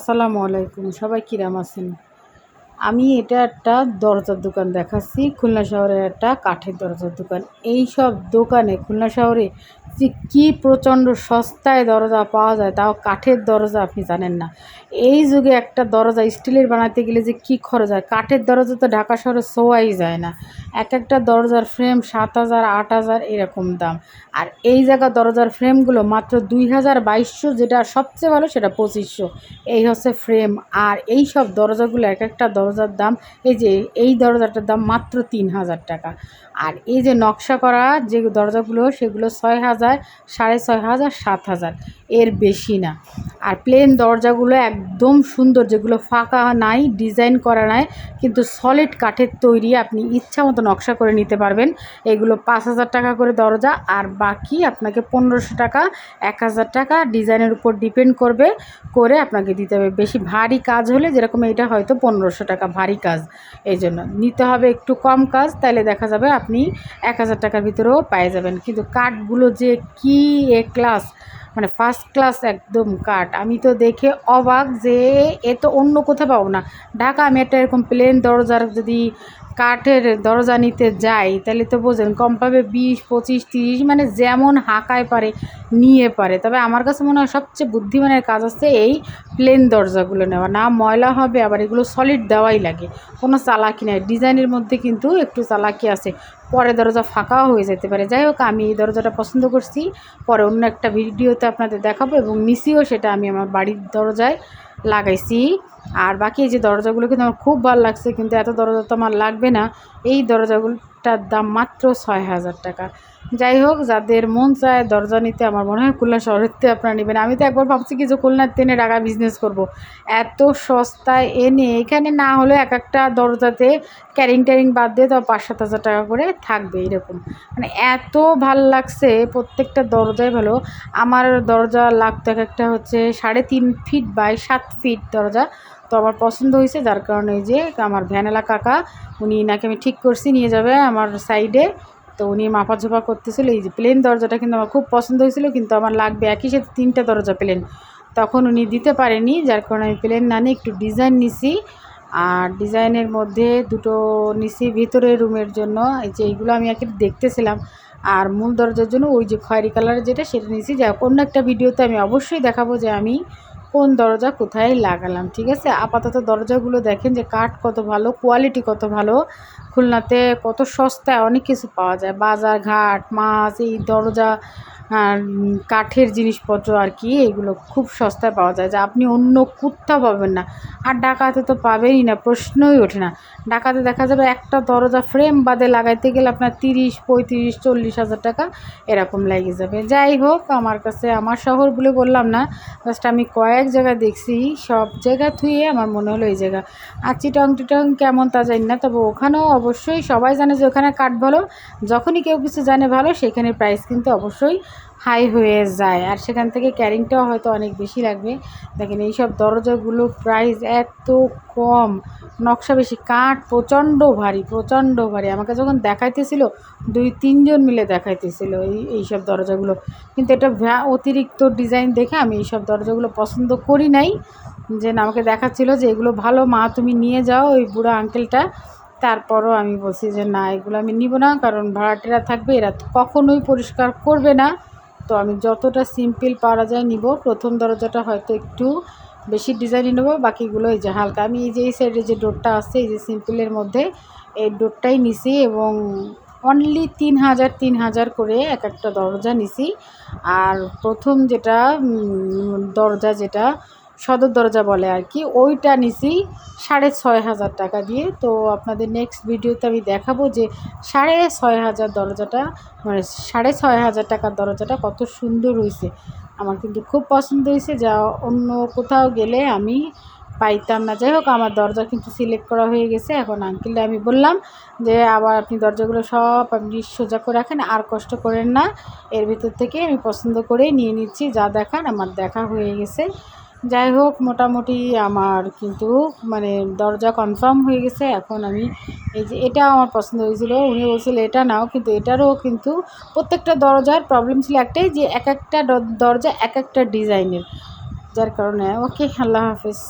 আসসালামু আলাইকুম, সবাই কিরাম আছেন? আমি এটা একটা দরজার দোকান দেখাচ্ছি, খুলনা শহরের একটা কাঠের দরজার দোকান। এই সব দোকানে, খুলনা শহরে যে কী প্রচণ্ড সস্তায় দরজা পাওয়া যায়, তাও কাঠের দরজা আপনি জানেন না। এই যুগে একটা দরজা স্টিলের বানাতে গেলে যে কী খরচ হয়? কাঠের দরজা তো ঢাকা শহরে শোয়াই যায় না। এক একটা দরজার ফ্রেম সাত হাজার, আট হাজার এরকম দাম। আর এই জায়গা দরজার ফ্রেমগুলো মাত্র দুই হাজার বাইশশো যেটা সবচেয়ে ভালো সেটা পঁচিশশো। এই হচ্ছে ফ্রেম আর এই সব দরজাগুলো এক একটা দরজার দাম এই যে এই দরজাটার দাম মাত্র তিন হাজার টাকা। আর এই যে নকশা করা যে দরজাগুলো সেগুলো ছয় হাজার, সাড়ে ছয় হাজার, সাত হাজার। এর বেশি না। আর প্লেন দরজাগুলো একদম সুন্দর, যেগুলো ফাঁকা নাই ডিজাইন করা নাই, কিন্তু সলিড কাঠের তৈরি আপনি ইচ্ছা মতো নকশা করে নিতে পারবেন। এগুলো পাঁচ হাজার টাকা করে দরজা, আর বাকি আপনাকে পনেরোশো টাকা, এক হাজার টাকা ডিজাইনের উপর ডিপেন্ড করবে, করে আপনাকে দিতে হবে। বেশি ভারী কাজ হলে যেরকম এটা হয়তো পনেরোশো টাকা ভারী কাজ। এই জন্য নিতে হবে একটু কম কাজ তাহলে দেখা যাবে আপনি এক হাজার টাকার ভিতরেও পেয়ে যাবেন। কিন্তু কাঠগুলো যে কী এ ক্লাস মানে ফার্স্ট ক্লাস একদম কাট। আমি তো দেখে অবাক যে এ তো অন্য কোথাও পাবো না। ঢাকা আমি একটা এরকম প্লেন দরজার যদি কাঠের দরজা নিতে যাই, তাহলে তো বোঝেন কম পাবে বিশ, পঁচিশ, তিরিশ মানে যেমন হাঁকায় পারে, নিয়ে পারে। তবে আমার কাছে মনে হয় সবচেয়ে বুদ্ধিমানের কাজ হচ্ছে এই প্লেন দরজাগুলো নেওয়া। না ময়লা হবে, আবার এগুলো সলিড দেওয়াই লাগে। কোনো চালাকি নেই। ডিজাইনের মধ্যে কিন্তু একটু চালাকি আছে। পরে দরজা ফাঁকাও হয়ে যেতে পারে। যাই হোক, আমি এই দরজাটা পছন্দ করছি। পরে অন্য একটা ভিডিওতে আপনাদের দেখাবো এবং নিচিও সেটা আমি আমার বাড়ির দরজায় লাগাইছি। আর বাকি যে দরজাগুলো কিন্তু আমার খুব ভালো লাগছে, কিন্তু এত দরজা তো আমার লাগবে না। এই দরজাগুলোটার দাম মাত্র ছয় হাজার টাকা। যাই হোক, যাদের মন চায় দরজা নিতে, আমার মনে হয় খুলনা শহরেতে আপনারা নেবেন। আমি তো একবার ভাবছি কি যে খুলনার তেনে টাকা বিজনেস করব। এত সস্তায় এনে, এখানে না হলে এক একটা দরজাতে ক্যারিং ট্যারিং বাদ দিয়ে তো পাঁচ সাত হাজার টাকা করে থাকবে এরকম। মানে এত ভালো লাগছে, প্রত্যেকটা দরজাই ভালো। আমার দরজা লাগতো এক একটা হচ্ছে সাড়ে তিন ফিট বাই সাত ফিট দরজা। তো আমার পছন্দ হয়েছে, যার কারণে এই যে আমার ভ্যানেলা কাকা, উনি নাকি আমি ঠিক করছি, নিয়ে যাবে আমার সাইডে তো উনি মাপা ঝোপা করতেছিল, এই যে প্লেন দরজাটা কিন্তু আমার খুব পছন্দ হয়েছিল, কিন্তু আমার লাগবে একই সাথে তিনটা দরজা প্লেন তখন উনি দিতে পারেনি, যার কারণে আমি প্লেন না নিয়ে একটু ডিজাইন নিছি। আর ডিজাইনের মধ্যে দুটো নিছি ভিতরে রুমের জন্য, এই যে এইগুলো আমি একে দেখতেছিলাম। আর মূল দরজার জন্য ওই যে খয়েরি কালারের যেটা, সেটা নিয়েছি যা অন্য একটা ভিডিওতে আমি অবশ্যই দেখাবো যে আমি কোন দরজা কোথায় লাগালাম, ঠিক আছে? আপাতত দরজাগুলো দেখেন যে কাঠ কত ভালো কোয়ালিটি কত ভালো। খুলনাতে কত সস্তায় অনেক কিছু পাওয়া যায়। বাজার ঘাট, মাছ, এই দরজা কাঠের জিনিসপত্র আর কি, এগুলো খুব সস্তায় পাওয়া যায়। যে আপনি অন্য কোথাও পাবেন না। আর ডাকাতে তো পাবেনই না, প্রশ্নই ওঠে না। ডাকাতে দেখা যাবে একটা দরজা ফ্রেম বাদে লাগাইতে গেলে আপনার তিরিশ, পঁয়ত্রিশ, চল্লিশ হাজার টাকা এরকম লেগে যাবে। যাই হোক, আমার কাছে, আমার শহর বলে বললাম না জাস্ট আমি কয়েক জায়গায় দেখছি, সব জায়গা থুয়ে আমার মনে হলো এই জায়গা। আর চিটং টিটং কেমন তা জানি না, তবে ওখানেও অবশ্যই সবাই জানে যে ওখানে কাঠ ভালো যখনই কেউ কিছু জানে ভালো, সেখানে প্রাইস কিন্তু অবশ্যই হাই হয়ে যায়। আর সেখান থেকে ক্যারিংটাও হয়তো অনেক বেশি লাগবে। দেখেন এইসব দরজাগুলো প্রাইস এত কম। নকশা বেশি, কাঠ প্রচণ্ড ভারী প্রচণ্ড ভারী। আমাকে যখন দেখাইতেছিল, দুই, তিনজন মিলে দেখাইতেছিল এই, এইসব দরজাগুলো। কিন্তু এটা অতিরিক্ত ডিজাইন দেখে আমি এইসব দরজাগুলো পছন্দ করি নাই। যে আমাকে দেখাচ্ছিল যে এগুলো ভালো, মা তুমি নিয়ে যাও ওই বুড়ো আঙ্কেলটা তারপরও আমি বলছি যে না, এগুলো আমি নিব না, কারণ ভাড়াটেরা থাকবে, এরা কখনোই পরিষ্কার করবে না। তো আমি যতটা সিম্পল পারা যায় নিব। প্রথম দরজাটা হয়তো একটু বেশি ডিজাইন নেব, বাকিগুলো এই যে হালকা। আমি এই যে, এই সাইডে যে ডোরটা আছে, এই যে সিম্পলের মধ্যে এই ডোরটাই নিছি এবং অনলি তিন হাজার তিন হাজার করে এক একটা দরজা নিছি। আর প্রথম যেটা দরজা যেটা সদর দরজা বলে আর কি। ওইটা নিছি সাড়ে ছয় হাজার টাকা দিয়ে। তো আপনাদের নেক্সট ভিডিওতে আমি দেখাবো যে সাড়ে ছয় হাজার দরজাটা মানে সাড়ে ছয় হাজার টাকার দরজাটা কত সুন্দর হয়েছে আমার কিন্তু খুব পছন্দ হয়েছে যা অন্য কোথাও গেলে আমি পাইতাম না। যাই হোক, আমার দরজা কিন্তু সিলেক্ট করা হয়ে গেছে। এখন আঙ্কেলে আমি বললাম যে, আবার আপনি দরজাগুলো সব আপনি সোজা করে রাখেন, আর কষ্ট করেন না। এর ভিতর থেকে আমি পছন্দ করেই নিয়ে নিচ্ছি, যা দেখান আমার দেখা হয়ে গেছে। যাই হোক, মোটামুটি আমার কিন্তু মানে দরজা কনফার্ম হয়ে গেছে। এখন আমি এই যে এটা আমার পছন্দ হয়েছিল। উনি বলছিল, এটা নাও। কিন্তু এটারও কিন্তু প্রত্যেকটা দরজার প্রবলেম ছিল একটাই যে এক একটা দরজা এক একটা ডিজাইনের যার কারণে, ওকে, আল্লাহ হাফেজ।